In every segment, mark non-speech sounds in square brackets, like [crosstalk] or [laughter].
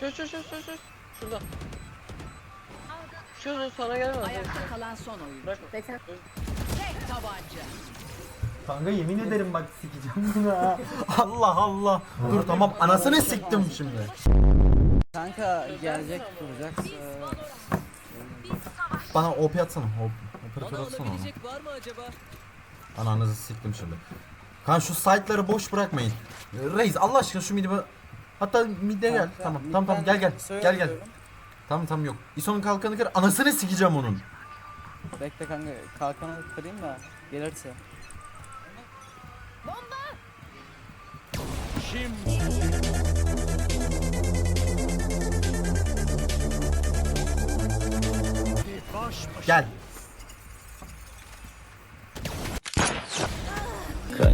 Çöz çöz çöz çöz çöz. Şurada. Çöz o sana gelmez. Ayakta kalan son oyuncu. Bırakma. Tek tabanca. Kanka yemin ederim bak sikeceğim bunu ha. Allah Allah. Dur tamam anasını siktim şimdi. Kanka gelecek duracak. Ee, Bana OP atsana. Op operatör atsana onu. var mı acaba? Ananızı siktim şimdi. Kanka şu site'ları boş bırakmayın. Reis Allah aşkına şu midi bana- Hatta mid'e gel. kanka, Tamam tamam tamam midden gel gel. söyle Gel gel. diyorum. Tamam tamam yok. İson'un kalkanı kır. Anasını sikeceğim onun. Bekle kanka kalkanı kırayım da gelirse. Gel.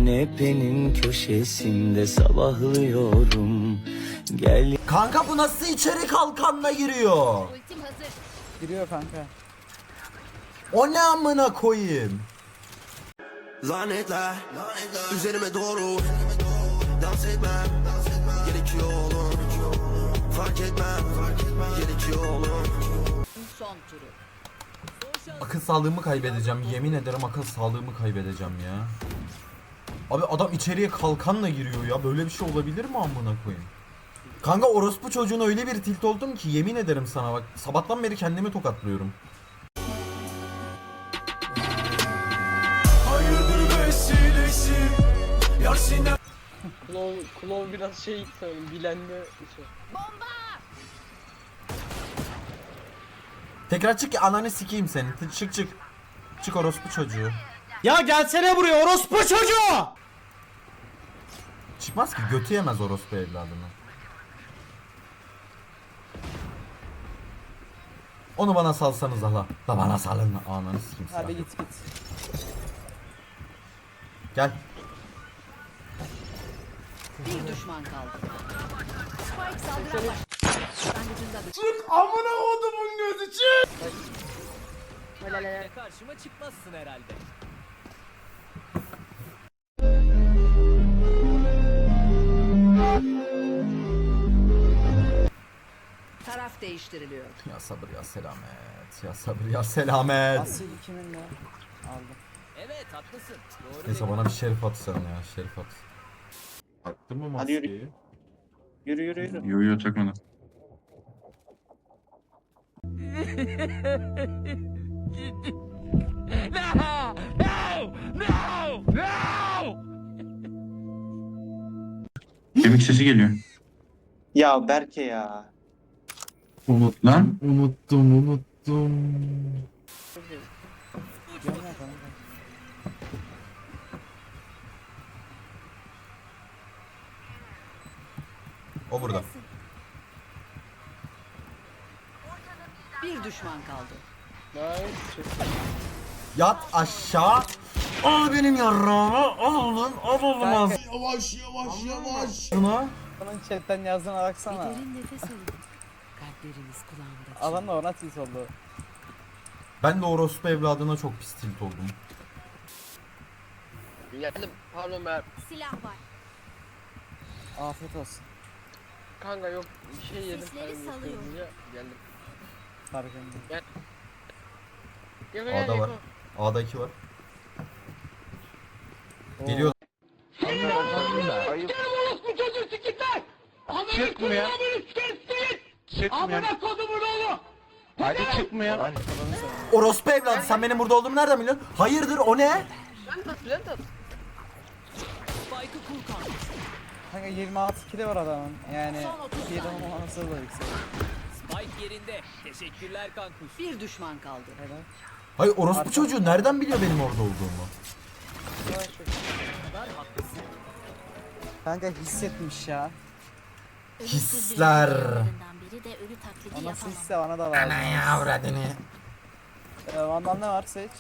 Kanepenin köşesinde sabahlıyorum Gel Kanka bu nasıl içeri kalkanla giriyor? Ultim hazır. Giriyor kanka. O ne amına koyayım? Lanetler üzerime doğru Dans etmem gerekiyor oğlum Fark etmem gerekiyor oğlum Son turu. Akıl sağlığımı kaybedeceğim. Yemin ederim akıl sağlığımı kaybedeceğim ya. Abi adam içeriye kalkanla giriyor ya. Böyle bir şey olabilir mi amına koyayım? Kanka orospu çocuğuna öyle bir tilt oldum ki yemin ederim sana bak. Sabahtan beri kendimi tokatlıyorum. Hayırdır vesilesi Yar sinem Klov, Klov biraz şey sanırım bilendi. Şey. Tekrar çık ki ananı sikeyim seni. Çık çık. Çık orospu çocuğu. Ya gelsene buraya orospu çocuğu. Çıkmaz ki götü yemez orospu evladını. Onu bana salsanız Allah. Da bana salın. Ananı sikeyim Hadi silah. git git. Gel. Bir düşman kaldı. Spike saldıran Çık amına kodumun gözü çık. Ve karşıma çıkmazsın herhalde. Değiştiriliyor. Ya sabır ya selamet. Ya sabır ya selamet. Asil kimin de aldım. Evet haklısın. Doğru Neyse dedin. bana bir şerif at sen ya şerif at. Attın mı Hadi yürü. maskeyi? Yürü yürü yürü. Yo yo takmadım. [laughs] Kemik sesi geliyor. Ya Berke ya. Unut lan. Unuttum unuttum. O burada. Bir düşman kaldı. Yat aşağı. Al benim yarrağımı. Al oğlum. Al oğlum az. Yavaş yavaş yavaş Şuna. Onun chatten yazdığına baksana. Derin nefes alın. Kalpleriniz kulağımda. Adam da ona tilt oldu. Ben de orospu evladına çok pis tilt oldum. Geldim. Pardon ben. Silah var. Afiyet olsun. Kanka yok bir şey yedim. Sesleri Hani salıyor. Geldim. Farkında. Gel gel A'da var. Eko. A'da 2 var. Geliyor. Çıkmıyor. Çıkmıyor. Hadi çıkmıyor. Orospu evladı sen benim burada olduğumu nereden biliyorsun? Hayırdır o ne? Plant at plant at. Spike'ı kur kanka. Kanka 26 kilo var adamın. Yani bir adam olması da yüksek. Spike yerinde. Teşekkürler kankuş. Bir düşman kaldı. Helal. Hayır orospu çocuğu nereden biliyor benim orada olduğumu? Kanka hissetmiş ya. Hisler. nasıl hisse bana da var. Ana yavradını. Ee, Van'dan ne var seç?